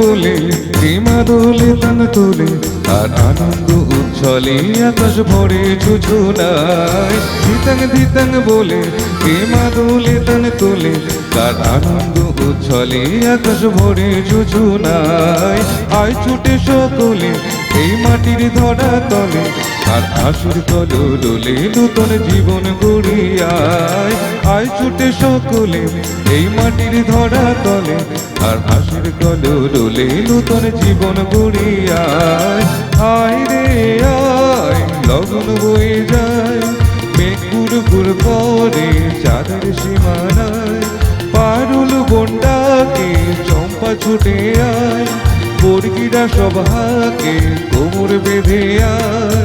বলে প্রেমা দোলে তান তোলে আর আনন্দ উচ্ছলে আকাশ ভরে ছুছুনায় দিতাং দিতাং বলে প্রেমা দোলে তান তোলে তার আনন্দ উচ্ছলে আকাশ ভরে ছুছুনায় আয় ছুটে সকলে এই মাটির ধরা তলে আর আশুর কল ডোলে নূতন জীবন গড়িয়ায়। আয় ছুটে সকলে, এই মাটির ধরা তলে, আর হাসির কল ডোলে নূতন জীবন গড়িয়ায় আয়। রে আয়, লগন বয়ে যায় মেঘুর গুর করে চাঁদের সীমানায়। পারুল বন্ডাকে চম্পা ছুটে আয়, বর্গিরা সভাকে কোমর বেঁধে আয়।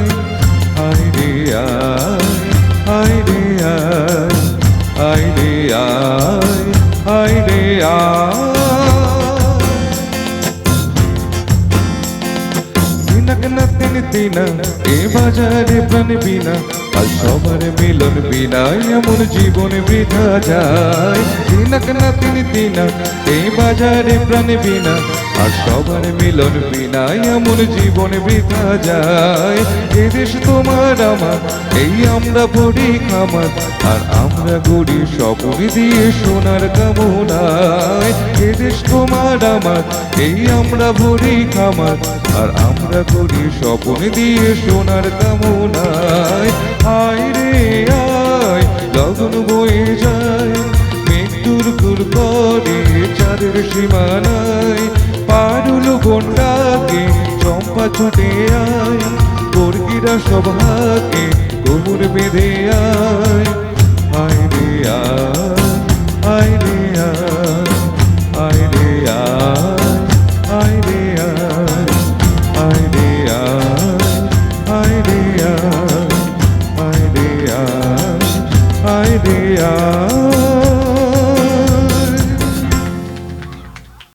আয় রে আয় আয় রে আয়। না তিন তিনা, এ বাজারে প্রাণ বিনা, আর সবার মিলন বিনা এমন জীবন বৃথা যায়। তিনাক না তিন তিনা, এ বাজারে প্রাণ বিনা আর সবার মিলন বিনা এমন জীবন বৃথা যায়। এ দেশ তোমার আমার, এই আমরা পড়ি খামার, আর আমরা গড়ি স্বপ্ন দিয়ে সোনার কামনায়। এ দেশ তোমার আমার, এই আমরা ভরি খামার, আর আমরা করি স্বপ্ন দিয়ে সোনার কামনায়। আয় রে আয়, লগন বয়ে যায়, মৃত্যুর করে চাঁদের সীমানায়। কন্যাকে চম্পা ছুটে আয়, বর্গিরা সভাকে কোমর বেঁধে আয়। আয় রে আয় রে আয় রে আয় রে আয় রে আয় রে আয় রে আয় রে আয়। রে